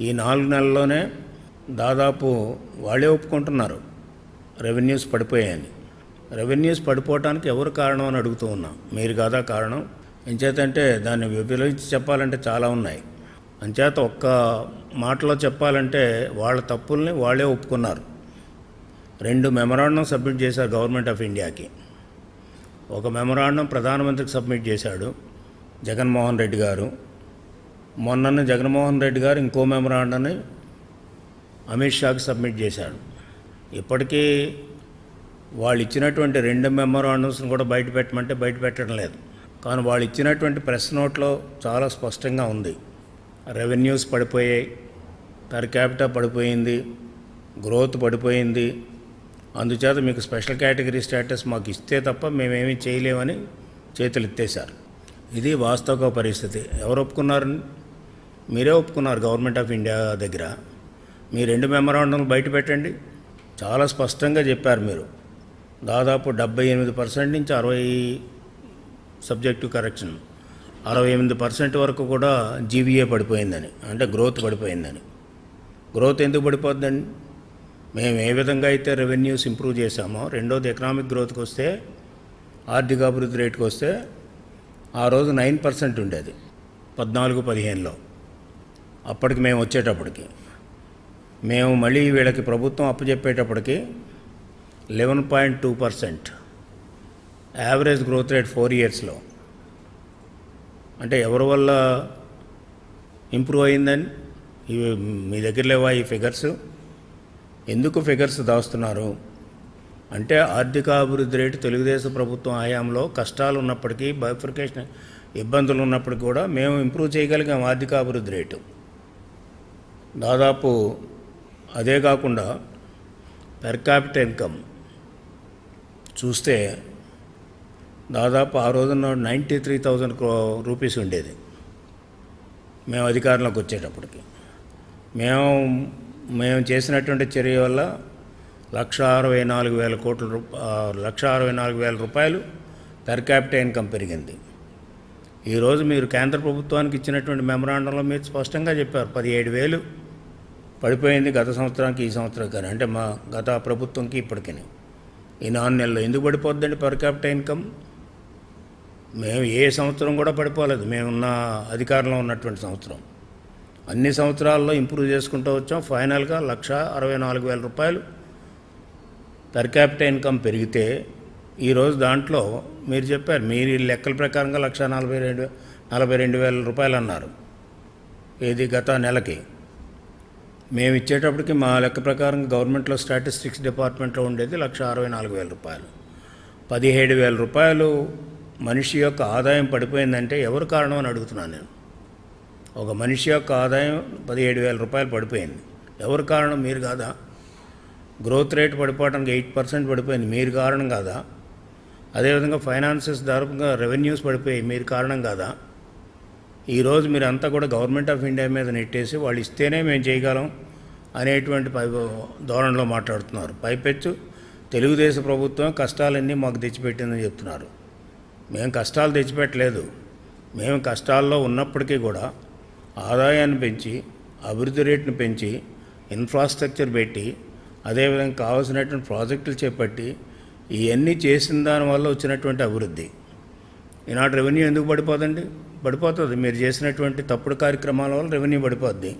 ఈ నాలుగు నెలల్లోనే దాదాపు వాళ్ళే ఒప్పుకుంటున్నారు. రెవెన్యూస్ పడిపోయాయని. రెవెన్యూస్ పడిపోవటానికి ఎవరు కారణం అని అడుగుతూ ఉన్నాం. మీరు కాదా కారణం? ఎంచేతంటే దాన్ని విభజించి చెప్పాలంటే చాలా ఉన్నాయి. అంచేత ఒక్క మాటలో చెప్పాలంటే వాళ్ళ తప్పుల్ని వాళ్ళే ఒప్పుకున్నారు. రెండు మెమరాండం సబ్మిట్ చేశారు గవర్నమెంట్ ఆఫ్ ఇండియాకి. ఒక మెమరాండం ప్రధానమంత్రికి సబ్మిట్ చేశాడు జగన్మోహన్ రెడ్డి గారు. మొన్ననే జగన్మోహన్ రెడ్డి గారు ఇంకో మెమరాండాన్ని అమిత్ షాకి సబ్మిట్ చేశాడు. ఇప్పటికీ వాళ్ళు ఇచ్చినటువంటి రెండు మెమరాండమ్స్ని కూడా బయట పెట్టమంటే బయట పెట్టడం లేదు. కానీ వాళ్ళు ఇచ్చినటువంటి ప్రెస్ నోట్లో చాలా స్పష్టంగా ఉంది. రెవెన్యూస్ పడిపోయాయి పర్ క్యాపిటా పడిపోయింది గ్రోత్ పడిపోయింది. అందుచేత మీకు స్పెషల్ కేటగిరీ స్టేటస్ మాకు ఇస్తే తప్ప మేమేమీ చేయలేమని చేతులు ఎత్తేశారు ఇది వాస్తవ పరిస్థితి. ఎవరు ఒప్పుకున్నారు? మీరే ఒప్పుకున్నారు గవర్నమెంట్ ఆఫ్ ఇండియా దగ్గర. మీ రెండు మెమరాండంలు బయట పెట్టండి. చాలా స్పష్టంగా చెప్పారు మీరు. దాదాపు డెబ్బై ఎనిమిది పర్సెంట్ నుంచి అరవై సబ్జెక్టివ్ కరెక్షన్. అరవై ఎనిమిది పర్సెంట్ వరకు కూడా జీవీఏ పడిపోయిందని అంటే గ్రోత్ పడిపోయిందని. గ్రోత్ ఎందుకు పడిపోద్దండి? మేము ఏ విధంగా అయితే రెవెన్యూస్ ఇంప్రూవ్ చేశామో రెండోది ఎకనామిక్ గ్రోత్కి వస్తే ఆర్థిక అభివృద్ధి రేటుకి వస్తే ఆ రోజు నైన్ పర్సెంట్ ఉండేది. పద్నాలుగు పదిహేనులో. అప్పటికి మేము వచ్చేటప్పటికి. మేము మళ్ళీ వీళ్ళకి ప్రభుత్వం అప్పచెప్పేటప్పటికి eleven point two percent. Average growth rate four ఇయర్స్లో అంటే ఎవరి వల్ల ఇంప్రూవ్ అయిందని? ఇవి మీ దగ్గర లేవా ఈ ఫిగర్స్ ఎందుకు ఫిగర్స్ దాస్తున్నారు? అంటే ఆర్థిక అభివృద్ధి రేటు తెలుగుదేశం ప్రభుత్వం హయాంలో కష్టాలు ఉన్నప్పటికీ బైఫర్కేషన్ ఇబ్బందులు ఉన్నప్పటికీ కూడా మేము ఇంప్రూవ్ చేయగలిగాం ఆర్థిక అభివృద్ధి రేటు. దాదాపు అదే కాకుండా పెర్ క్యాపిటల్ ఇన్కమ్ చూస్తే దాదాపు ఆ రోజున నైంటీ త్రీ థౌజండ్ రూపీస్ ఉండేది. మేము అధికారంలోకి వచ్చేటప్పటికి. మేము మేము చేసినటువంటి చర్య వల్ల లక్ష అరవై నాలుగు వేల కోట్ల రూప లక్ష అరవై నాలుగు వేల రూపాయలు పెర్ క్యాపిటల్ ఇన్కమ్ పెరిగింది. ఈరోజు మీరు కేంద్ర ప్రభుత్వానికి ఇచ్చినటువంటి మెమరాండంలో మీరు స్పష్టంగా చెప్పారు పదిహేడు వేలు పడిపోయింది గత సంవత్సరానికి ఈ సంవత్సరం కానీ. అంటే మా గత ప్రభుత్వంకి ఇప్పటికీ ఈ నాలుగు నెలలు ఎందుకు పడిపోద్దండి పర్ క్యాపిటల్ ఇన్కమ్ మేము ఏ సంవత్సరం కూడా పడిపోలేదు. మేమున్న అధికారంలో ఉన్నటువంటి సంవత్సరం. అన్ని సంవత్సరాల్లో ఇంప్రూవ్ చేసుకుంటూ వచ్చాం. ఫైనల్గా లక్ష అరవై నాలుగు వేల రూపాయలు పర్ క్యాపిటల్ ఇన్కమ్ పెరిగితే ఈరోజు దాంట్లో మీరు చెప్పారు. మీరు లెక్కల ప్రకారంగా లక్ష నలభై రెండు నలభై రెండు వేల రూపాయలు అన్నారు. ఏది గత నెలకి? మేము ఇచ్చేటప్పటికి మా లెక్క ప్రకారం గవర్నమెంట్లో స్టాటిస్టిక్స్ డిపార్ట్మెంట్లో ఉండేది లక్ష అరవై నాలుగు వేల రూపాయలు. పదిహేడు వేల రూపాయలు మనిషి యొక్క ఆదాయం పడిపోయిందంటే ఎవరు కారణం అని అడుగుతున్నాను నేను. ఒక మనిషి యొక్క ఆదాయం పదిహేడు వేల రూపాయలు పడిపోయింది. ఎవరు కారణం? మీరు కాదా? గ్రోత్ రేట్ పడిపోవడానికి ఎయిట్ పర్సెంట్ పడిపోయింది. మీరు కారణం కాదా? అదేవిధంగా ఫైనాన్సెస్ దారుగా రెవెన్యూస్ పడిపోయి మీరు కారణం కాదా? ఈరోజు మీరు అంతా కూడా గవర్నమెంట్ ఆఫ్ ఇండియా మీద నెట్టేసి వాళ్ళు ఇస్తేనే మేము చేయగలం అనేటువంటి పై ధోరణిలో మాట్లాడుతున్నారు. పైపెచ్చు. తెలుగుదేశం ప్రభుత్వం కష్టాలన్నీ మాకు తెచ్చిపెట్టిందని చెప్తున్నారు. మేము కష్టాలు తెచ్చిపెట్టలేదు. మేము కష్టాల్లో ఉన్నప్పటికీ కూడా ఆదాయాన్ని పెంచి అభివృద్ధి రేటును పెంచి ఇన్ఫ్రాస్ట్రక్చర్ పెట్టి అదేవిధంగా కావాల్సినటువంటి ప్రాజెక్టులు చేపట్టి ఇవన్నీ చేసిన దానివల్ల వచ్చినటువంటి అభివృద్ధి. ఈనాడు రెవెన్యూ ఎందుకు పడిపోదండి? పడిపోతుంది. మీరు చేసినటువంటి తప్పుడు కార్యక్రమాల వల్ల రెవెన్యూ పడిపోద్ది.